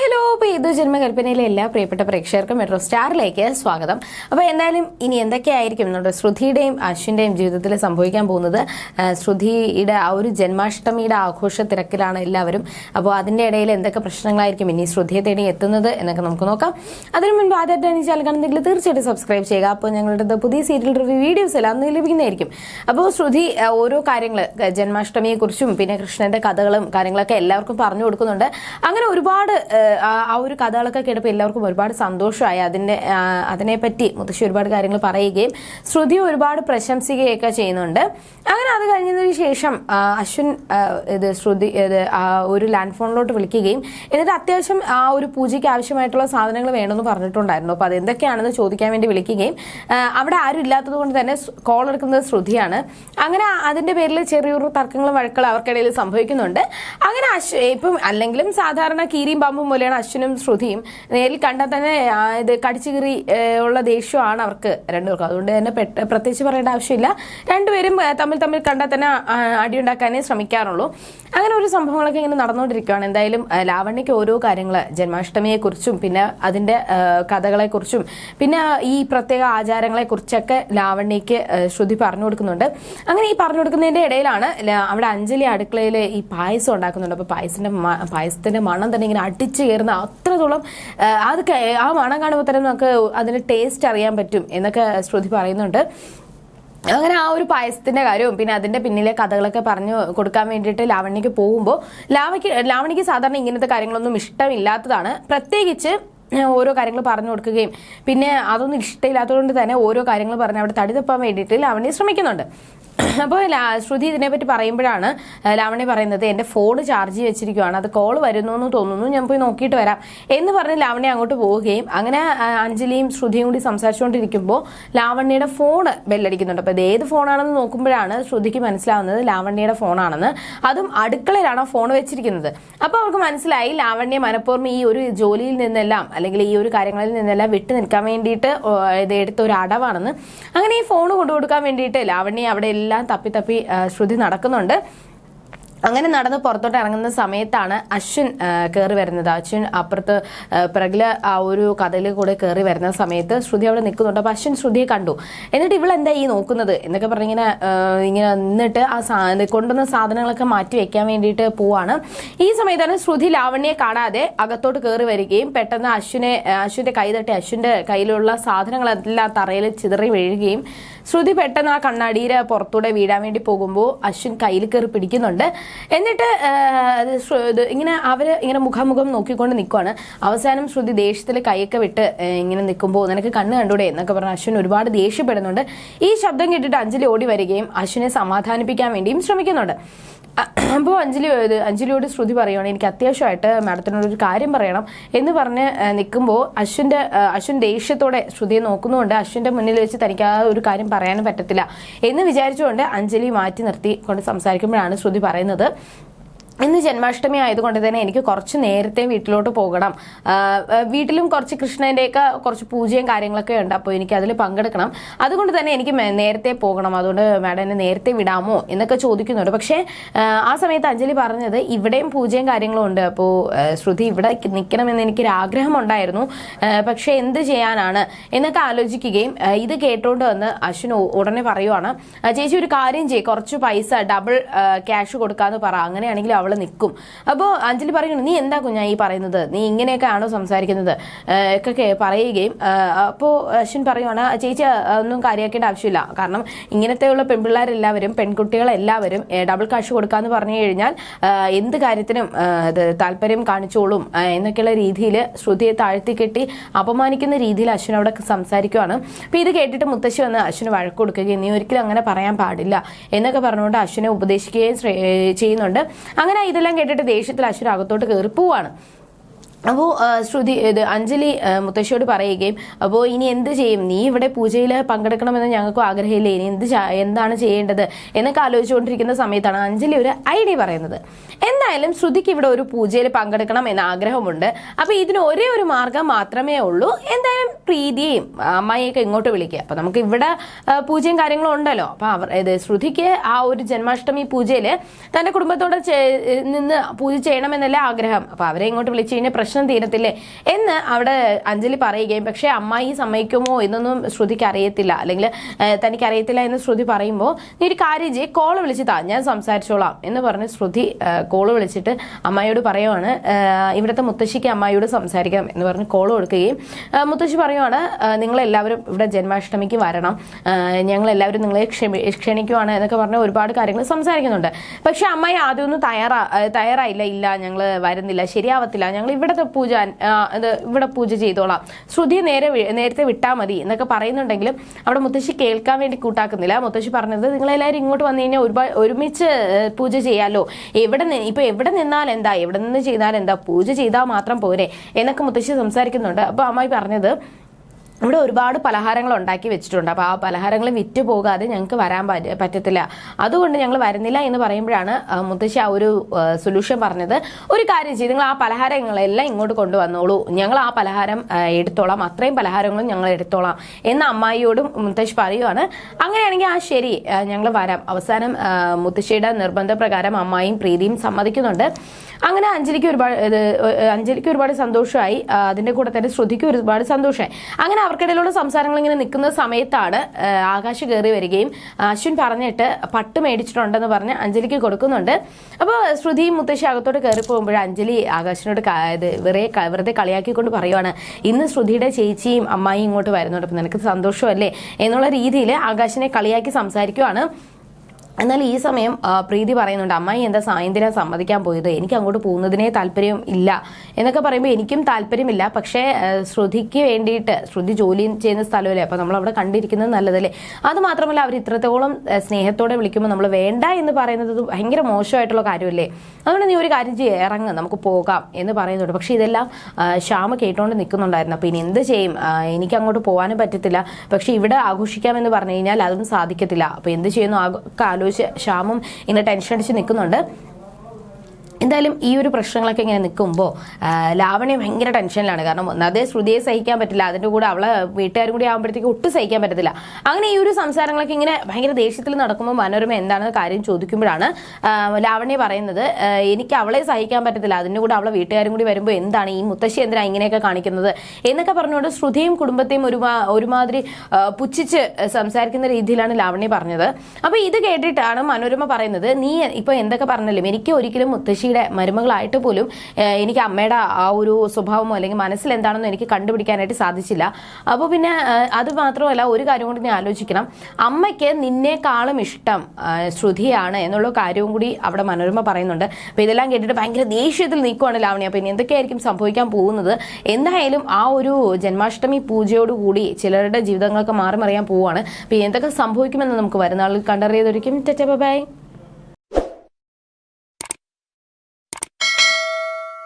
Hello അപ്പോൾ ഇത് ജന്മകൽപ്പനയിലെ എല്ലാ പ്രിയപ്പെട്ട പ്രേക്ഷകർക്കും മെട്രോ സ്റ്റാറിലേക്ക് സ്വാഗതം. അപ്പോൾ എന്തായാലും ഇനി എന്തൊക്കെയായിരിക്കും നമ്മുടെ ശ്രുതിയുടെയും അശ്വിന്റെയും ജീവിതത്തിൽ സംഭവിക്കാൻ പോകുന്നത്? ശ്രുതിയുടെ ആ ഒരു ജന്മാഷ്ടമിയുടെ ആഘോഷ തിരക്കിലാണ് എല്ലാവരും. അപ്പോൾ അതിന്റെ ഇടയിൽ എന്തൊക്കെ പ്രശ്നങ്ങളായിരിക്കും ഇനി ശ്രുതിയെ തേടി എത്തുന്നത് എന്നൊക്കെ നമുക്ക് നോക്കാം. അതിനു മുൻപ് ആദ്യമായിട്ട് എനിക്ക് ചാനൽ തീർച്ചയായിട്ടും സബ്സ്ക്രൈബ് ചെയ്യുക. അപ്പോൾ ഞങ്ങളുടെ പുതിയ സീരിയൽ റിവ്യൂ വീഡിയോസ് എല്ലാം അന്ന് ലഭിക്കുന്നതായിരിക്കും. അപ്പോൾ ശ്രുതി ഓരോ കാര്യങ്ങൾ ജന്മാഷ്ടമിയെക്കുറിച്ചും പിന്നെ കൃഷ്ണന്റെ കഥകളും കാര്യങ്ങളൊക്കെ എല്ലാവർക്കും പറഞ്ഞു കൊടുക്കുന്നുണ്ട്. അങ്ങനെ ഒരുപാട് ആ ഒരു കഥകളൊക്കെ കേട്ടപ്പോൾ എല്ലാവർക്കും ഒരുപാട് സന്തോഷമായി. അതിന്റെ അതിനെപ്പറ്റി മുത്തശ്ശി ഒരുപാട് കാര്യങ്ങൾ പറയുകയും ശ്രുതി ഒരുപാട് പ്രശംസിക്കുകയൊക്കെ ചെയ്യുന്നുണ്ട്. അങ്ങനെ അത് കഴിഞ്ഞതിന് ശേഷം അശ്വിൻ ഇത് ശ്രുതി ഇത് ഒരു ലാൻഡ് ഫോണിലോട്ട് വിളിക്കുകയും എന്നിട്ട് അത്യാവശ്യം ആ ഒരു പൂജയ്ക്ക് ആവശ്യമായിട്ടുള്ള സാധനങ്ങൾ വേണമെന്ന് പറഞ്ഞിട്ടുണ്ടായിരുന്നു. അപ്പോൾ അത് എന്തൊക്കെയാണെന്ന് ചോദിക്കാൻ വേണ്ടി വിളിക്കുകയും അവിടെ ആരും ഇല്ലാത്തത് കൊണ്ട് തന്നെ കോൾ എടുക്കുന്നത് ശ്രുതിയാണ്. അങ്ങനെ അതിന്റെ പേരിൽ ചെറിയൊരു തർക്കങ്ങളും വഴക്കുകളും അവർക്കിടയിൽ സംഭവിക്കുന്നുണ്ട്. അങ്ങനെ അശ്വ ഇപ്പം അല്ലെങ്കിലും സാധാരണ കീരിയും പാമ്പും പോലെയാണ് അശ്വിനും ശ്രുതിയും. നേരിൽ കണ്ടാൽ തന്നെ ഇത് കടിച്ചു കീറി ഉള്ള ദേഷ്യമാണ് അവർക്ക് രണ്ടുപേർക്കും. അതുകൊണ്ട് തന്നെ പ്രത്യേകിച്ച് പറയേണ്ട ആവശ്യമില്ല. രണ്ടുപേരും തമ്മിൽ തമ്മിൽ കണ്ടാൽ തന്നെ അടിയുണ്ടാക്കാനേ ശ്രമിക്കാറുള്ളൂ. അങ്ങനെ ഒരു സംഭവങ്ങളൊക്കെ ഇങ്ങനെ നടന്നുകൊണ്ടിരിക്കുകയാണ്. എന്തായാലും ലാവണ്യയ്ക്ക് ഓരോ കാര്യങ്ങൾ ജന്മാഷ്ടമിയെക്കുറിച്ചും പിന്നെ അതിന്റെ കഥകളെക്കുറിച്ചും പിന്നെ ഈ പ്രത്യേക ആചാരങ്ങളെക്കുറിച്ചൊക്കെ ലാവണ്യയ്ക്ക് ശ്രുതി പറഞ്ഞു കൊടുക്കുന്നുണ്ട്. അങ്ങനെ ഈ പറഞ്ഞു കൊടുക്കുന്നതിന്റെ ഇടയിലാണ് അവിടെ അഞ്ജലി അടുക്കളയിൽ ഈ പായസം ഉണ്ടാക്കുന്നുണ്ട്. അപ്പോൾ പായസിന്റെ പായസത്തിന്റെ മണം തന്നെ ഇങ്ങനെ അടിച്ചു കയറുന്ന അത്രത്തോളം അത് ആ മണം കാണുമ്പോൾ തന്നെ നമുക്ക് അതിന് ടേസ്റ്റ് അറിയാൻ പറ്റും എന്നൊക്കെ ശ്രുതി പറയുന്നുണ്ട്. അങ്ങനെ ആ ഒരു പായസത്തിന്റെ കാര്യവും പിന്നെ അതിന്റെ പിന്നിലെ കഥകളൊക്കെ പറഞ്ഞു കൊടുക്കാൻ വേണ്ടിയിട്ട് ലാവണ്യക്ക് പോകുമ്പോൾ ലാവയ്ക്ക് ലാവണ്യക്ക് സാധാരണ ഇങ്ങനത്തെ കാര്യങ്ങളൊന്നും ഇഷ്ടമില്ലാത്തതാണ്. പ്രത്യേകിച്ച് ഓരോ കാര്യങ്ങൾ പറഞ്ഞു കൊടുക്കുകയും പിന്നെ അതൊന്നും ഇഷ്ടമില്ലാത്തതുകൊണ്ട് തന്നെ ഓരോ കാര്യങ്ങൾ പറഞ്ഞ് അവിടെ തടി തപ്പാൻ വേണ്ടിയിട്ട് ലാവണ്യ ശ്രമിക്കുന്നുണ്ട്. അപ്പോൾ ശ്രുതി ഇതിനെപ്പറ്റി പറയുമ്പോഴാണ് ലാവണി പറയുന്നത് എന്റെ ഫോൺ ചാർജ് വെച്ചിരിക്കുവാണ്. അത് കോൾ വരുന്നു എന്ന് തോന്നുന്നു. ഞാൻ പോയി നോക്കിയിട്ട് വരാം. എന്ന് പറഞ്ഞ് ലാവണി അങ്ങോട്ട് പോവുകയും അങ്ങനെ അഞ്ജലിയും ശ്രുതിയും കൂടി സംസാരിച്ചുകൊണ്ടിരിക്കുമ്പോൾ ലാവണ്യയുടെ ഫോണ് ബെല്ലടിക്കുന്നുണ്ട് അപ്പോൾ ഇത് ഏത് ഫോണാണെന്ന് നോക്കുമ്പോഴാണ് ശ്രുതിക്ക് മനസ്സിലാവുന്നത് ലാവണ്യയുടെ ഫോണാണെന്ന് അതും അടുക്കളയിലാണ് ഫോൺ വെച്ചിരിക്കുന്നത്. അപ്പോൾ അവർക്ക് മനസ്സിലായി ലാവണ്യ മനഃപൂർവം ഈ ഒരു ജോലിയിൽ നിന്നെല്ലാം അല്ലെങ്കിൽ ഈ ഒരു കാര്യങ്ങളിൽ നിന്നെല്ലാം വിട്ടു നിൽക്കാൻ വേണ്ടിയിട്ട് ഇത് എടുത്ത ഒരു അടവാണെന്ന്. അങ്ങനെ ഈ ഫോൺ കൊണ്ടുകൊടുക്കാൻ വേണ്ടിയിട്ട് ലാവണ്യ അവിടെ തപ്പി തപ്പി ആ, ശ്രുതി നടക്കുന്നുണ്ട്. അങ്ങനെ നടന്ന് പുറത്തോട്ട് ഇറങ്ങുന്ന സമയത്താണ് അശ്വിൻ കയറി വരുന്നത്. അശ്വിൻ അപ്പുറത്ത് പ്രഗല ആ ഒരു കഥയിൽ കൂടെ കയറി വരുന്ന സമയത്ത് ശ്രുതി അവിടെ നിൽക്കുന്നുണ്ട്. അപ്പോൾ അശ്വിൻ ശ്രുതിയെ കണ്ടു. എന്നിട്ട് ഇവൾ എന്താ ഈ നോക്കുന്നത്? എന്നൊക്കെ പറഞ്ഞിങ്ങനെ ഇങ്ങനെ നിന്നിട്ട് ആ കൊണ്ടുവന്ന സാധനങ്ങളൊക്കെ മാറ്റി വെക്കാൻ വേണ്ടിയിട്ട് പോവാണ്. ഈ സമയത്താണ് ശ്രുതി ലാവണ്യെ കാണാതെ അകത്തോട്ട് കയറി വരികയും പെട്ടെന്ന് അശ്വിനെ അശ്വിന്റെ കൈ തട്ടി അശ്വിന്റെ കയ്യിലുള്ള സാധനങ്ങളെല്ലാം തറയിൽ ചിതറി വീഴുകയും ശ്രുതി പെട്ടെന്ന് ആ കണ്ണാടിയിൽ പുറത്തൂടെ വീഴാൻ വേണ്ടി പോകുമ്പോൾ അശ്വിൻ കയ്യിൽ കയറി പിടിക്കുന്നുണ്ട്. എന്നിട്ട് ഇങ്ങനെ അവർ ഇങ്ങനെ മുഖാമുഖം നോക്കിക്കൊണ്ട് നിൽക്കുവാണ് അവസാനം ശ്രുതി ദേഷ്യത്തിൽ കൈയൊക്കെ വിട്ട് ഇങ്ങനെ നിൽക്കുമ്പോൾ നിനക്ക് കണ്ണ് കണ്ടൂടെ എന്നൊക്കെ പറഞ്ഞ് അശ്വിൻ ഒരുപാട് ദേഷ്യപ്പെടുന്നുണ്ട്. ഈ ശബ്ദം കേട്ടിട്ട് അഞ്ജലി ഓടി വരികയും അശ്വിനെ സമാധാനിപ്പിക്കാൻ വേണ്ടിയും ശ്രമിക്കുന്നുണ്ട്. അപ്പോൾ അഞ്ജലി അഞ്ജലിയോട് ശ്രുതി പറയുവാണ്. എനിക്ക് അത്യാവശ്യമായിട്ട് മാഡത്തിനോട് ഒരു കാര്യം പറയണം എന്ന് പറഞ്ഞ് നിൽക്കുമ്പോൾ അശ്വിന്റെ അശ്വിൻ ദേഷ്യത്തോടെ ശ്രുതിയെ നോക്കുന്നതുകൊണ്ട് അശ്വിന്റെ മുന്നിൽ വെച്ച് തനിക്ക് ആ ഒരു കാര്യം പറയാനും പറ്റത്തില്ല എന്ന് വിചാരിച്ചുകൊണ്ട് അഞ്ജലി മാറ്റി നിർത്തി കൊണ്ട് സംസാരിക്കുമ്പോഴാണ് ശ്രുതി പറയുന്നത്. ഇന്ന് ജന്മാഷ്ടമി ആയതുകൊണ്ട് തന്നെ എനിക്ക് കുറച്ച് നേരത്തെ വീട്ടിലോട്ട് പോകണം. വീട്ടിലും കുറച്ച് കൃഷ്ണന്റെയൊക്കെ കുറച്ച് പൂജയും കാര്യങ്ങളൊക്കെ ഉണ്ട്. അപ്പോൾ എനിക്ക് അതിൽ പങ്കെടുക്കണം. അതുകൊണ്ട് തന്നെ എനിക്ക് നേരത്തെ പോകണം. അതുകൊണ്ട് മാഡം എന്നെ നേരത്തെ വിടാമോ എന്നൊക്കെ ചോദിക്കുന്നുണ്ട്. പക്ഷേ ആ, സമയത്ത് അഞ്ജലി പറഞ്ഞത് ഇവിടെയും പൂജയും കാര്യങ്ങളും ഉണ്ട്. അപ്പോൾ ശ്രുതി ഇവിടെ നിൽക്കണമെന്ന് എനിക്കൊരു ആഗ്രഹം ഉണ്ടായിരുന്നു പക്ഷേ എന്ത് ചെയ്യാനാണ് എന്നൊക്കെ ആലോചിക്കുകയും ഇത് കേട്ടുകൊണ്ട് വന്ന് അശ്വിൻ ഉടനെ പറയുവാണ് ചേച്ചി ഒരു കാര്യം ചെയ്യും. കുറച്ച് പൈസ ഡബിൾ ക്യാഷ് കൊടുക്കാന്ന് പറ. അങ്ങനെയാണെങ്കിൽ അവൾ നിൽക്കും അപ്പോൾ അഞ്ജലി പറയുന്നു നീ എന്താ കുഞ്ഞാ ഈ പറയുന്നത്? നീ ഇങ്ങനെയൊക്കെ ആണോ സംസാരിക്കുന്നത് ഒക്കെ പറയുകയും അപ്പോൾ അശ്വിൻ പറയുവാണ് ചേച്ചി ഒന്നും കാര്യമാക്കേണ്ട ആവശ്യമില്ല. കാരണം ഇങ്ങനത്തെയുള്ള പെൺപിള്ളേരെല്ലാവരും പെൺകുട്ടികളെല്ലാവരും ഡബിൾ കാശ് കൊടുക്കാന്ന് പറഞ്ഞു കഴിഞ്ഞാൽ എന്ത് കാര്യത്തിനും താല്പര്യം കാണിച്ചോളും. എന്നൊക്കെയുള്ള രീതിയിൽ ശ്രുതിയെ താഴ്ത്തി കെട്ടി അപമാനിക്കുന്ന രീതിയിൽ അശ്വിൻ അവിടെ സംസാരിക്കുവാണ്. അപ്പോൾ ഇത് കേട്ടിട്ട് മുത്തശ്ശി വന്ന് അശ്വിന് വഴക്ക് കൊടുക്കുകയും നീ ഒരിക്കലും അങ്ങനെ പറയാൻ പാടില്ല. എന്നൊക്കെ പറഞ്ഞുകൊണ്ട് അശ്വിനെ ഉപദേശിക്കുകയും ചെയ്യുന്നുണ്ട്. അങ്ങനെ ഇതെല്ലാം കേട്ടിട്ട് ദേഷ്യത്തിൽ അശ്വര അകത്തോട്ട് കയറി പോവാണ്. അപ്പോൾ ശ്രുതി ഇത് അഞ്ജലി മുത്തശ്ശിയോട് പറയുകയും അപ്പോൾ ഇനി എന്ത് ചെയ്യും? നീ ഇവിടെ പൂജയിൽ പങ്കെടുക്കണമെന്ന് ഞങ്ങൾക്കും ആഗ്രഹമില്ല? ഇനി എന്ത് എന്താണ് ചെയ്യേണ്ടത്? എന്നൊക്കെ ആലോചിച്ചുകൊണ്ടിരിക്കുന്ന സമയത്താണ് അഞ്ജലി ഒരു ഐഡിയ പറയുന്നത്. എന്തായാലും ശ്രുതിക്ക് ഇവിടെ ഒരു പൂജയിൽ പങ്കെടുക്കണം എന്ന ആഗ്രഹമുണ്ട്. അപ്പോൾ ഇതിന് ഒരേ ഒരു മാർഗം മാത്രമേ ഉള്ളൂ. എന്തായാലും പ്രീതിയെയും അമ്മായിയൊക്കെ ഇങ്ങോട്ട് വിളിക്കുക. അപ്പോൾ നമുക്ക് ഇവിടെ പൂജയും കാര്യങ്ങളും ഉണ്ടല്ലോ. അപ്പോൾ അവർ ഇത് ശ്രുതിക്ക് ആ ഒരു ജന്മാഷ്ടമി പൂജയിൽ തന്റെ കുടുംബത്തോടെ നിന്ന് പൂജ ചെയ്യണമെന്നല്ല ആഗ്രഹം. അപ്പോൾ അവരെ ഇങ്ങോട്ട് വിളിച്ചു കഴിഞ്ഞാൽ പ്രശ്നം തീരത്തില്ലേ എന്ന് അവിടെ അഞ്ജലി പറയുകയും പക്ഷേ അമ്മായി സമ്മതിക്കുമോ എന്നൊന്നും ശ്രുതിക്ക് അറിയത്തില്ല. അല്ലെങ്കിൽ തനിക്ക് അറിയത്തില്ല എന്ന് ശ്രുതി പറയുമ്പോൾ നീ ഒരു കാര്യം ചെയ്യ് കോൾ വിളിച്ച് താ ഞാൻ സംസാരിച്ചോളാം എന്ന് പറഞ്ഞ് ശ്രുതി കോൾ വിളിച്ചിട്ട് അമ്മായിയോട് പറയുവാണ് ഇവിടുത്തെ മുത്തശ്ശിക്ക് അമ്മായിയോട് സംസാരിക്കാം എന്ന് പറഞ്ഞ് കോൾ കൊടുക്കുകയും മുത്തശ്ശി പറയുവാണ് നിങ്ങളെല്ലാവരും ഇവിടെ ജന്മാഷ്ടമിക്ക് വരണം ഞങ്ങൾ എല്ലാവരും നിങ്ങളെ ക്ഷമി ക്ഷണിക്കുവാണ് എന്നൊക്കെ പറഞ്ഞ് ഒരുപാട് കാര്യങ്ങൾ സംസാരിക്കുന്നുണ്ട്. പക്ഷെ അമ്മായി ആദ്യമൊന്നും തയ്യാറാ തയ്യാറായില്ല ഇല്ല ഞങ്ങൾ വരുന്നില്ല ശരിയാവത്തില്ല ഞങ്ങൾ ഇവിടുത്തെ പൂജ ഇവിടെ പൂജ ചെയ്തോളാം. ശ്രുതി നേരെ നേരത്തെ വിട്ടാൽ മതി എന്നൊക്കെ പറയുന്നുണ്ടെങ്കിലും അവിടെ മുത്തശ്ശി കേൾക്കാൻ വേണ്ടി കൂട്ടാക്കുന്നില്ല. മുത്തശ്ശി പറഞ്ഞത് നിങ്ങളെല്ലാവരും ഇങ്ങോട്ട് വന്നു കഴിഞ്ഞാൽ ഒരുപാട് ഒരുമിച്ച് പൂജ ചെയ്യാമല്ലോ എവിടെ ഇപ്പൊ എവിടെ നിന്നാൽ എന്താ? എവിടെ നിന്ന് ചെയ്താൽ എന്താ? പൂജ ചെയ്താൽ മാത്രം പോരെ എന്നൊക്കെ മുത്തശ്ശി സംസാരിക്കുന്നുണ്ട്. അപ്പോൾ അമ്മായി പറഞ്ഞത് ഇവിടെ ഒരുപാട് പലഹാരങ്ങൾ ഉണ്ടാക്കി വെച്ചിട്ടുണ്ട്. അപ്പോൾ ആ പലഹാരങ്ങൾ വിറ്റ് പോകാതെ ഞങ്ങൾക്ക് വരാൻ പറ്റ- പറ്റത്തില്ല. അതുകൊണ്ട് ഞങ്ങൾ വരുന്നില്ല എന്ന് പറയുമ്പോഴാണ് മുത്തശ്ശി ആ ഒരു സൊല്യൂഷൻ പറഞ്ഞത്. ഒരു കാര്യം ചെയ്ത് നിങ്ങൾ ആ പലഹാരങ്ങളെല്ലാം ഇങ്ങോട്ട് കൊണ്ടുവന്നോളൂ. ഞങ്ങൾ ആ പലഹാരം എടുത്തോളാം. അത്രയും പലഹാരങ്ങളും ഞങ്ങൾ എടുത്തോളാം എന്ന് അമ്മായിയോടും മുത്തശ്ശി പറയുവാണ്. അങ്ങനെയാണെങ്കിൽ ആ ശരി ഞങ്ങൾ വരാം. അവസാനം മുത്തശ്ശിയുടെ നിർബന്ധപ്രകാരം അമ്മായിയും പ്രീതിയും സമ്മതിക്കുന്നുണ്ട്. അങ്ങനെ അഞ്ജലിക്ക് ഒരുപാട് അഞ്ജലിക്ക് ഒരുപാട് സന്തോഷമായി. അതിന്റെ കൂടെ തന്നെ ശ്രുതിക്ക് ഒരുപാട് സന്തോഷമായി. അങ്ങനെ അവർക്കിടയിലുള്ള സംസാരങ്ങൾ ഇങ്ങനെ നിൽക്കുന്ന സമയത്താണ് ആകാശ് കയറി വരികയും അശ്വിൻ പറഞ്ഞിട്ട് പട്ട് മേടിച്ചിട്ടുണ്ടെന്ന് പറഞ്ഞ് അഞ്ജലിക്ക് കൊടുക്കുന്നുണ്ട്. അപ്പോൾ ശ്രുതിയും മുത്തശ്ശി അകത്തോട്ട് കയറി പോകുമ്പോൾ അഞ്ജലി ആകാശിനോട് ഇത് വെറുതെ വെറുതെ കളിയാക്കിക്കൊണ്ട് പറയുവാണ് ഇന്ന് ശ്രുതിയുടെ ചേച്ചിയും അമ്മായിയും ഇങ്ങോട്ട് വരുന്നുണ്ട്. അപ്പം നിനക്ക് സന്തോഷമല്ലേ? എന്നുള്ള രീതിയിൽ ആകാശിനെ കളിയാക്കി സംസാരിക്കുവാണ്. എന്നാൽ ഈ സമയം പ്രീതി പറയുന്നുണ്ട് അമ്മായി എന്താ സായന്തിനെ സമ്മതിക്കാൻ പോയത്? എനിക്ക് അങ്ങോട്ട് പോകുന്നതിനെ താല്പര്യം ഇല്ല. എന്നൊക്കെ പറയുമ്പോൾ എനിക്കും താല്പര്യമില്ല. പക്ഷേ ശ്രുതിക്ക് വേണ്ടിയിട്ട് ശ്രുതി ജോലി ചെയ്യുന്ന സ്ഥലമല്ലേ? അപ്പോൾ നമ്മൾ അവിടെ കണ്ടിരിക്കുന്നത് നല്ലതല്ലേ? അത് മാത്രമല്ല അവർ ഇത്രത്തോളം സ്നേഹത്തോടെ വിളിക്കുമ്പോൾ നമ്മൾ വേണ്ട എന്ന് പറയുന്നത് ഭയങ്കര മോശമായിട്ടുള്ള കാര്യമല്ലേ? അതുകൊണ്ട് നീ ഒരു കാര്യം ചെയ്യ് ഇറങ്ങ് നമുക്ക് പോകാം എന്ന് പറയുന്നുണ്ട്. പക്ഷേ ഇതെല്ലാം ശ്യാമ കേട്ടോണ്ട് നിൽക്കുന്നുണ്ടായിരുന്നു അപ്പോൾ ഇനി എന്ത് ചെയ്യും? എനിക്ക് അങ്ങോട്ട് പോകാനും പറ്റത്തില്ല. പക്ഷേ ഇവിടെ ആഘോഷിക്കാമെന്ന് പറഞ്ഞു കഴിഞ്ഞാൽ അതും സാധിക്കത്തില്ല. അപ്പോൾ എന്ത് ചെയ്യുന്നു? ആലോചിച്ച് ശ്യാമും ഇങ്ങനെ ടെൻഷൻ അടിച്ച് നിൽക്കുന്നുണ്ട് എന്തായാലും ഈ ഒരു പ്രശ്നങ്ങളൊക്കെ ഇങ്ങനെ നിൽക്കുമ്പോൾ ലാവണ്യ ഭയങ്കര ടെൻഷനിലാണ്. കാരണം ഒന്നാതെ ശ്രുതിയെ സഹിക്കാൻ പറ്റില്ല. അതിന്റെ കൂടെ അവളെ വീട്ടുകാരും കൂടി ആകുമ്പോഴത്തേക്ക് ഒട്ടും സഹിക്കാൻ പറ്റത്തില്ല. അങ്ങനെ ഈ ഒരു സംസാരങ്ങളൊക്കെ ഇങ്ങനെ ഭയങ്കര ദേഷ്യത്തിൽ നടക്കുമ്പോൾ മനോരമ എന്താണ് കാര്യം ചോദിക്കുമ്പോഴാണ് ലാവണ്യ പറയുന്നത് എനിക്ക് അവളെ സഹിക്കാൻ പറ്റത്തില്ല. അതിന്റെ കൂടെ അവളെ വീട്ടുകാരും കൂടി വരുമ്പോൾ എന്താണ് ഈ മുത്തശ്ശി എന്തിനാ ഇങ്ങനെയൊക്കെ കാണിക്കുന്നത്? എന്നൊക്കെ പറഞ്ഞുകൊണ്ട് ശ്രുതിയും കുടുംബത്തെയും ഒരുമാ ഒരുമാതിരി പുച്ഛിച്ച് സംസാരിക്കുന്ന രീതിയിലാണ് ലാവണ്യ പറഞ്ഞത്. അപ്പോൾ ഇത് കേട്ടിട്ടാണ് മനോരമ പറയുന്നത് നീ ഇപ്പോൾ എന്തൊക്കെ പറഞ്ഞാലും എനിക്ക് ഒരിക്കലും മുത്തശ്ശിയുടെ മരുമകളായിട്ട് പോലും എനിക്ക് അമ്മയുടെ ആ ഒരു സ്വഭാവമോ അല്ലെങ്കിൽ മനസ്സിൽ എന്താണെന്നോ എനിക്ക് കണ്ടുപിടിക്കാനായിട്ട് സാധിച്ചില്ല. അപ്പോൾ പിന്നെ അത് മാത്രമല്ല ഒരു കാര്യം കൂടി ഞാൻ ആലോചിക്കണം. അമ്മയ്ക്ക് നിന്നേക്കാളും ഇഷ്ടം ശ്രുതിയാണ് എന്നുള്ള കാര്യവും കൂടി അവിടെ മനോരമ പറയുന്നുണ്ട്. അപ്പോൾ ഇതെല്ലാം കേട്ടിട്ട് ഭയങ്കര ദേഷ്യത്തിൽ നിൽക്കുവാണ് ലാവണി അപ്പോൾ ഇനി എന്തൊക്കെയായിരിക്കും സംഭവിക്കാൻ പോകുന്നത്? എന്തായാലും ആ ഒരു ജന്മാഷ്ടമി പൂജയോടുകൂടി ചിലരുടെ ജീവിതങ്ങളൊക്കെ മാറി മറിയാൻ പോവുകയാണ്. അപ്പോൾ എന്തൊക്കെ സംഭവിക്കുമെന്ന് നമുക്ക് വരുന്ന ആളിൽ കണ്ടറിയതൊരിക്കും ബൈ.